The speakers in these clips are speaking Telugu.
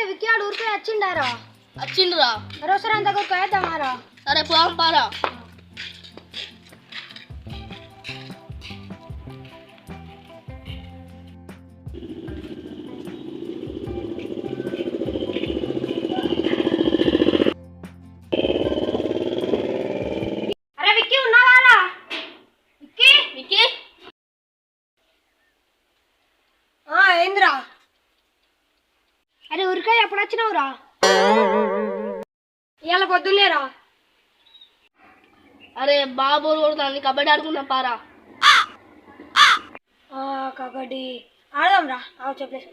అరే విక్యాడు ఊరికే వచ్చిండారా? వచ్చిండ్రా మరోసారి అంత వేద్దామారా సరే పోదాం పారా. అరే ఊరికే ఎప్పుడు వచ్చినావురా? ఇవాళ పొద్దున్నేరా? అరే బాగా కొడుతుంది కబడ్డీ ఆడుకుందాం పారా. కబడ్డీ. ఆడదాం రా అవు చెప్పేసి.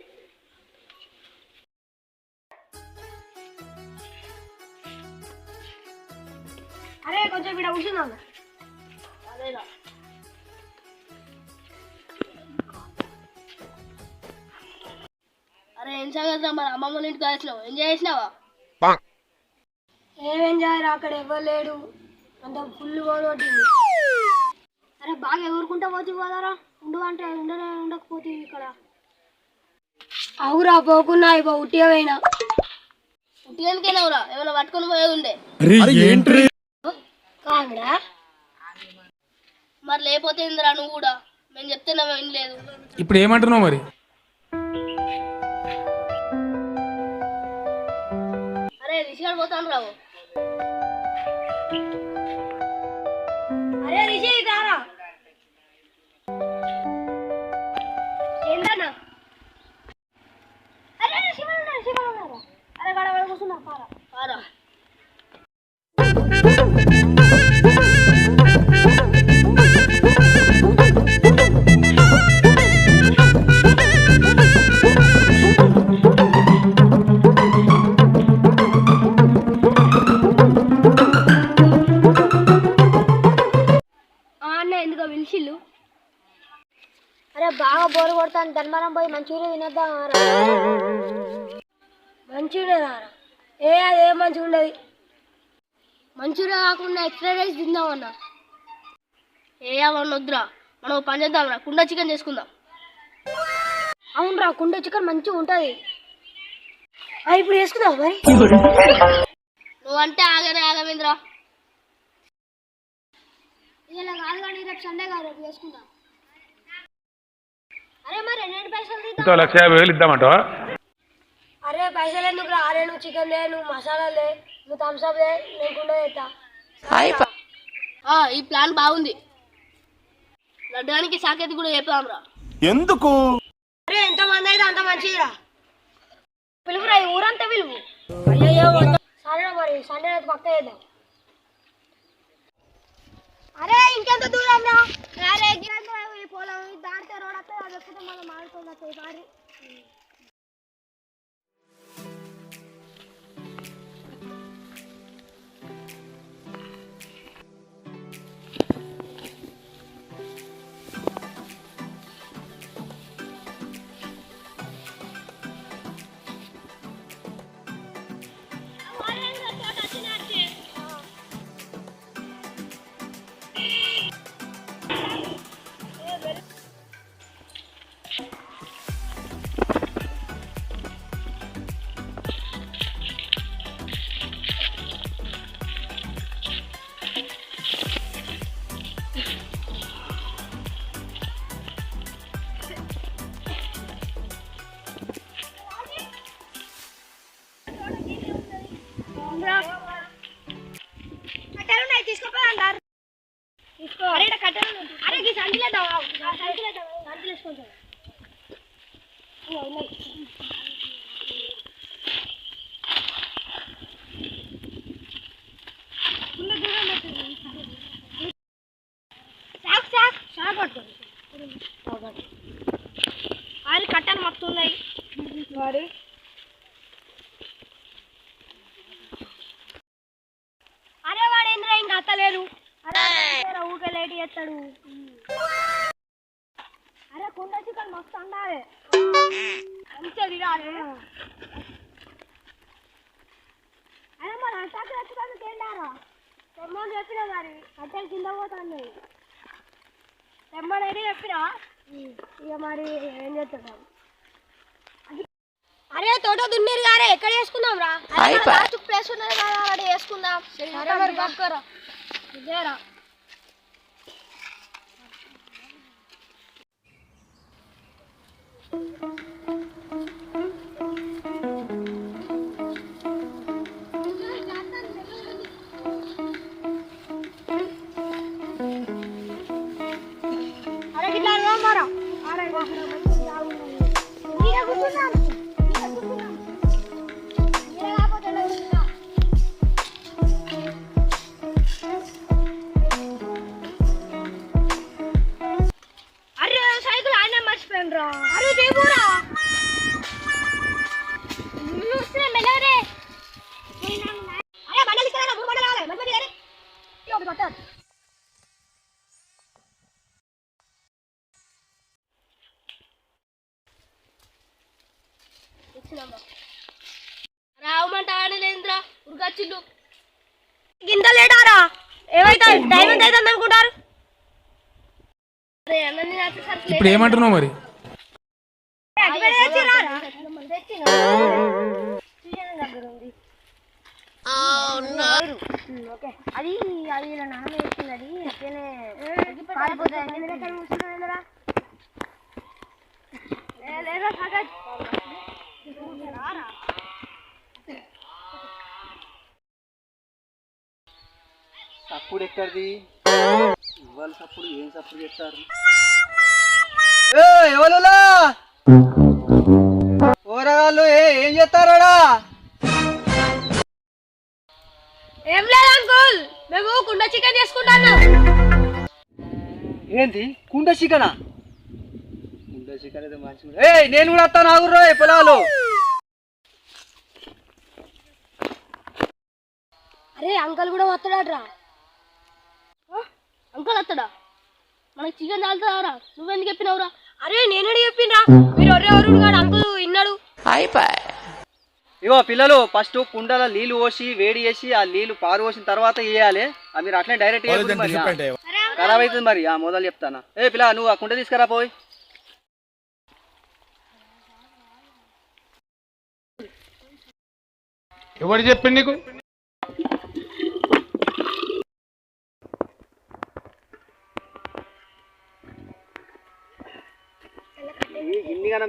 అరే కొంచెం ఇక్కడ కూర్చుందాం. అదేరా. అరే ఏం సంగతి మరి అమ్మమ్మ వాళ్ళ ఇంటికి వచ్చినావు ఎంజాయ్ చేసినావా ఏం ఎంజాయ్ రా అక్కడ అంత ఫుల్ అరే బాగా ఎగురుకుంటా పోతే పోదారా. ఉండు అంటే ఉండనే ఉండకపోతే ఇక్కడ. అవురా పోకున్నా ఇవ్వ ఉట్టిగా పోయినా. ఉట్టిగానికైనావురా ఏమైనా పట్టుకొని పోయేది ఉండే. కాంగ్రా మరి లేకపోతే నువ్వు కూడా? మేము చెప్తే వినలేదు ఇప్పుడు ఏమంటున్నావు మరి? అరే పోతాను రావు అరే రిషి రారా? ఏంటన్నా అరే రిషి వాళ్ళు అరే గడవడ కూర్చున్నా పారా. పారా. కొడతాను ధర్మవరం పోయి మంచూరియా తినేద్దాం మంచూరియా రారా ఏ అదే మంచిగా ఉండదు మంచూరియా కాకుండా ఎక్స్ట్రా రైస్ తిందామన్నా ఏ అవన్నీ వద్దురా. మనం పని చేద్దాం రా. కుండ చికెన్ చేసుకుందాం. అవునరా కుండ చికెన్ మంచిగా ఉంటుంది. ఇప్పుడు వేసుకుందాం మరి. నువ్వంటే ఆగనే ఆగమేంద్రా. ఇలా కాదు కానీ రేపు సండే కాదు రేపు వేసుకుందాం అరే మరి ఎన్ని పైసలు తీద్దాం? లక్ష యాభై వేలు ఇద్దామంటావా? అరే పైసలు ఎందుకు రా? అరే నువ్వు చికెన్ లే నువ్వు మసాలా లే నువ్వు థమ్స్అప్ లే నేను కుండ చేస్తా ఆ, ఈ ప్లాన్ బాగుంది. లడ్డానికి సాకేతి కూడా చెప్దాం రా. ఎందుకు? అరే ఎంత మంది అయితే అంత మంచిదిరా పిలువురా ఈ ఊరంతా పిలువు. సరే మరి సండే అయితే పక్క చేద్దాం. అరే ఇంకెంత దూరం రా? అరే పొలం ఇది దాటితే రోడ్ వస్తే అది ఎక్కితే మనం మాడుతుంది సారి కట్టెలు ఉన్నాయి తీసుకోపోయారు తీసుకో. అరే ఇక్కడ కట్టెలు. అరే ఈ సంచులు వేసుకుంటాం ఇగో ఉన్నాయి. ఉన్న దూరం పెట్టండి. సాక్ సాక్ సాక్ పట్టుకోండి ఆయిల్ కట్టెలు మస్తు ఉన్నాయి మరి అరే వాడు ఏంద్రా ఇంకా అత్తలేరు అరే చేస్తాడు. అరే కుండ చికెన్ మస్తు అండాలి. మంచిగా తినాలి. అరే మరి అట్టాకి వచ్చడానికి ఏంటారా తెమ్మని చెప్పిన మరి. కట్టెలు కింద పోతుంది. తెమ్మని చెప్పినా? ఇక మరి ఏం చేస్తాడు? అది అరే తోట దున్నీరు గారే ఎక్కడ వేసుకుందాం రా? ప్లేస్ ఉన్నది కదా అక్కడ వేసుకుందాం ఇదేరా. అరే ఉరికొచ్చిళ్ళు గింత లేటారా ఏమైతే టైం ఎంత అవుతుంది అనుకుంటారు? ఇప్పుడు ఏమంటున్నావు మరి? అది అది నాన్న వేసింది అది అట్లనే కాలిపోతుంది లేదా సగం సప్పుడు ఎక్కడిది? ఇవాళ సప్పుడు ఏం సప్పుడు చెప్తారు ఎవరులా? ఓరగాళ్ళు ఏ ఏం చేస్తారడా? ఏం లేదు అంకుల్. మేము కుండ చికెన్ చేసుకుంటాను ఏంది? కుండ చికెనా? కుండ చికెన్ అయితే మంచిగా ఏ నేను కూడా వస్తాను ఆగుర్రో పొలాలు? అరే అంకుల్ కూడా వస్తాడట్రా. అంకుల్ వస్తాడా మనకి చికెన్ చాలుతుందారా నువ్వెందుకు చెప్పినావురా? అరే నేను చెప్పిండ్రా మీరు ఒరే ఎవరు కాడు అంకుల్ విన్నాడు ఇగో పిల్లలు ఫస్ట్ కుండల నీళ్ళు పోసి వేడి చేసి ఆ నీళ్ళు పారు పోసిన తర్వాత వేయాలి ఆ మీరు అట్లనే డైరెక్ట్ మరి ఖరాబ్ అవుతుంది మరి ఆ మొదలు చెప్తానా. ఏ పిల్ల నువ్వు ఆ కుండ తీసుకురా పోయి. ఎవరు చెప్పింది నీకు?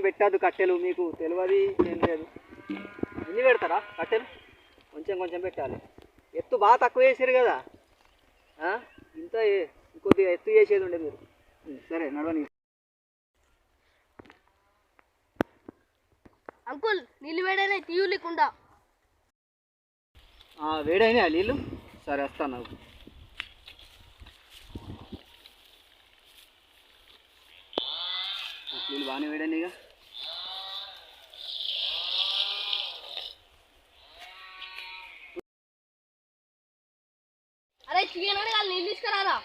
పెట్టద్దు కట్టెలు మీకు తెలియదు ఏం లేదు. ఇన్ని పెడతారా కట్టెలు? కొంచెం కొంచెం పెట్టాలి. ఎత్తు బాగా తక్కువ వేసారు కదా? ఇంత కొద్దిగా ఎత్తు చేసేది ఉండే మీరు. సరే నడవని. అంకుల్ నీళ్ళు వేడైనా తీయులేకుండా ఆ, వేడైనా నీళ్ళు? సరే వస్తాను నాకు. నీళ్ళు బాగానే వేడైనాయిగా. అరే చికెన్ వాళ్ళు నీళ్ళు తీసుకురారా?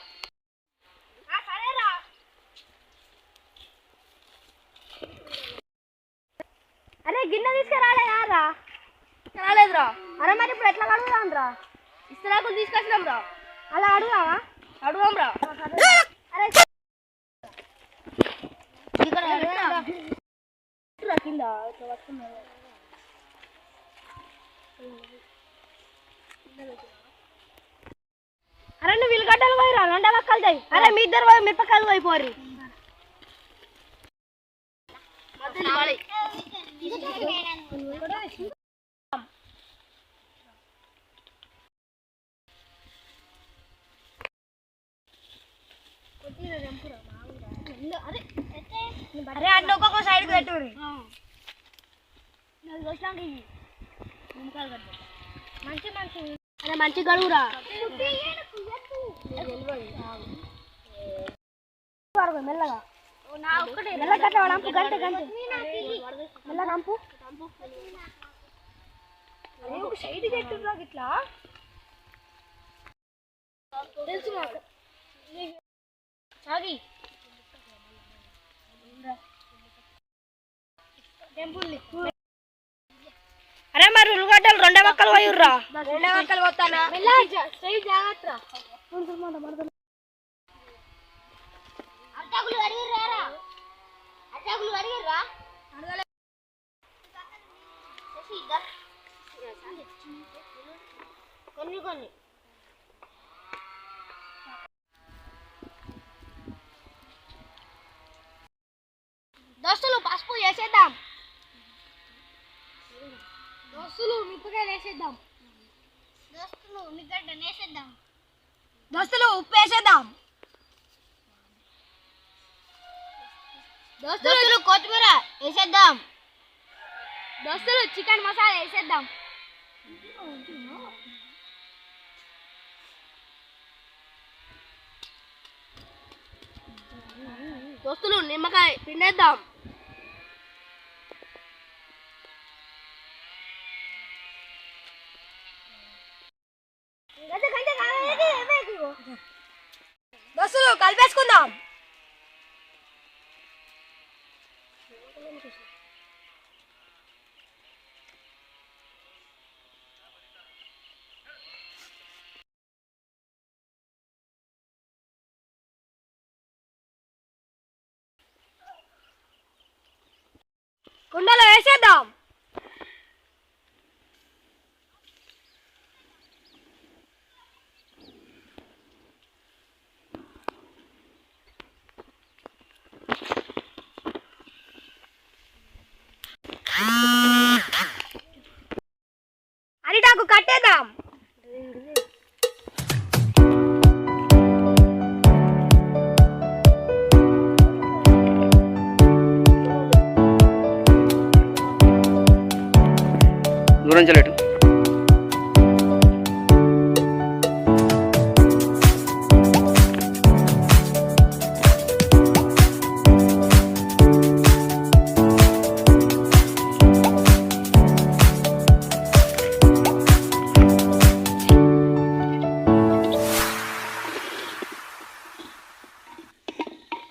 అరే గిన్నె తీసుకురాలే రా రాలేదురా అరే మరి ఇప్పుడు ఎట్లా కడుగుదాం రా ఇస్తరాకులు తీసుకొచ్చినాం రా అలా అడుగుదావా అడుగుదాం రా అరే కింద అరే నువ్వు విలుగడ్డలు పోయిరా రెండే పక్కలు చేయి అరే మీ ఇద్దరు పోయి మిరపకాయలు మధ్యలో వాడి. అరే అట్లా ఒక్కొక్క సైడ్ పెట్టుర్రి. మంచి మంచి అరే మంచి గడువురా. మెల్లగా మెల్లగా కట్ట రంపు గంట గంట మెల్లగా రంపు అరే ఒక సైడ్ పెట్టుర్రా ఇట్లా తెలుసు మాకు సాగి అరే మరి ఉల్లిగడ్డలు రెండే పక్కలు పోయుర్రా? రెండే పక్కలు పోతానా? జాగ్రత్త అడిగిర్రా అడిగిర్రా కొన్ని కొన్ని. దోస్తులు పసుపు వేసేద్దాం. దోస్తులు మిరపకాయలు వేసేద్దాం. దోస్తులు ఉల్లిగడ్డ వేసేద్దాం. దోస్తులు ఉప్పు వేసేద్దాం. దోస్తులు కొత్తిమీర వేసేద్దాం. దోస్తులు చికెన్ మసాలా వేసేద్దాం. దోస్తులు నిమ్మకాయ పిండేద్దాం దోస్తులు కలిపేసుకుందాం కుండలో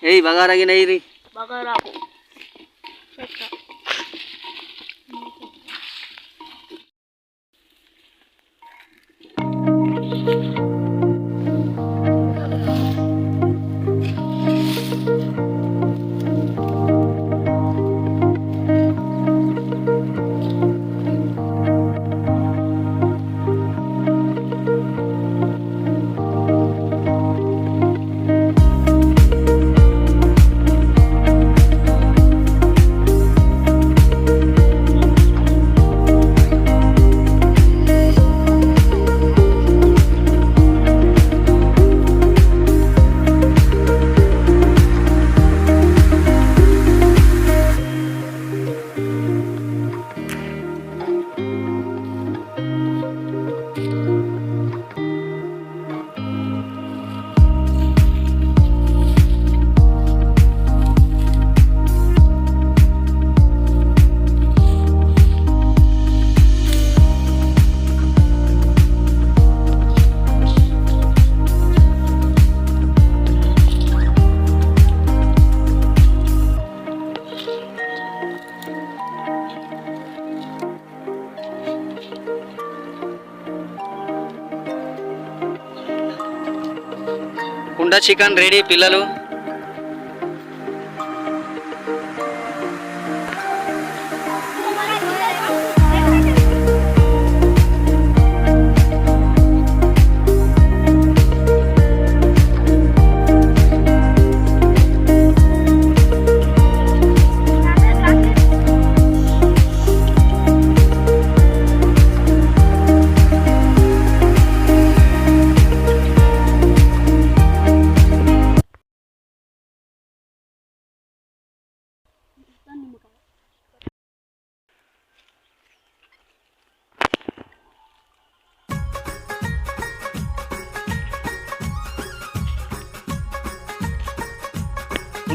Hey, bakara gina iri. Bakara ko. కుండ చికెన్ రెడీ పిల్లలు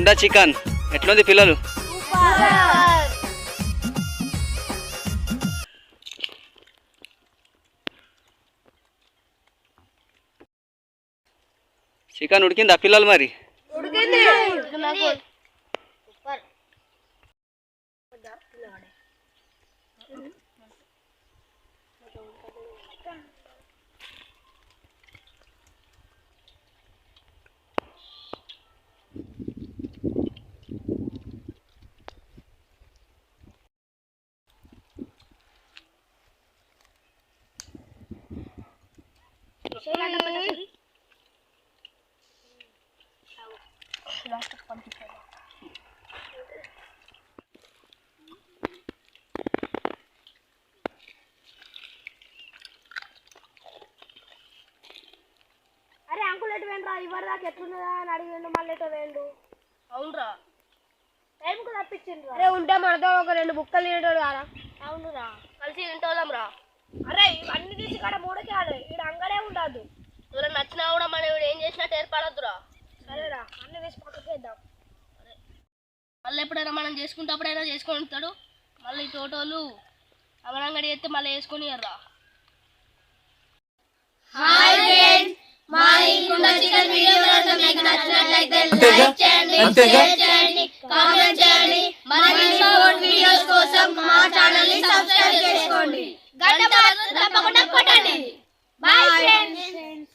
గడ్డ చికెన్. ఎట్లుంది పిల్లలు? చికెన్ ఉడికిందా పిల్లలు మరి? అరే అంకుల్ ఎటు వేయండి రా ఇవ్వరు దాకా ఎట్లున్నదా అని అడిగిండు మళ్ళీ వేండు అవునురా. టైం కూడా తప్పించిండ్రు? అరే ఉంటే మనతో ఒక రెండు బుక్కలు తినేటోడు కారా? అవునురా. కలిసి తింటోదాం రా అరే అన్ని తీసి కాడ మూడకే ఆడే ఉండదు. ఎవరైనా నచ్చినా కూడా మనం ఏం చేసినట్టు ఏర్పడద్దురా. సరేరా అన్ని తీసి పక్కకేద్దాం మళ్ళీ ఎప్పుడైనా మనం చేసుకుంటప్పుడైనా చేసుకొని ఉంటాడు. మళ్ళీ ఈ తోటోళ్ళు అమరంగడి ఎత్తే మళ్ళీ వేసుకొని ఇయ్యర్రా. అంతేగా? గంట తప్పకుండా My Bye friends.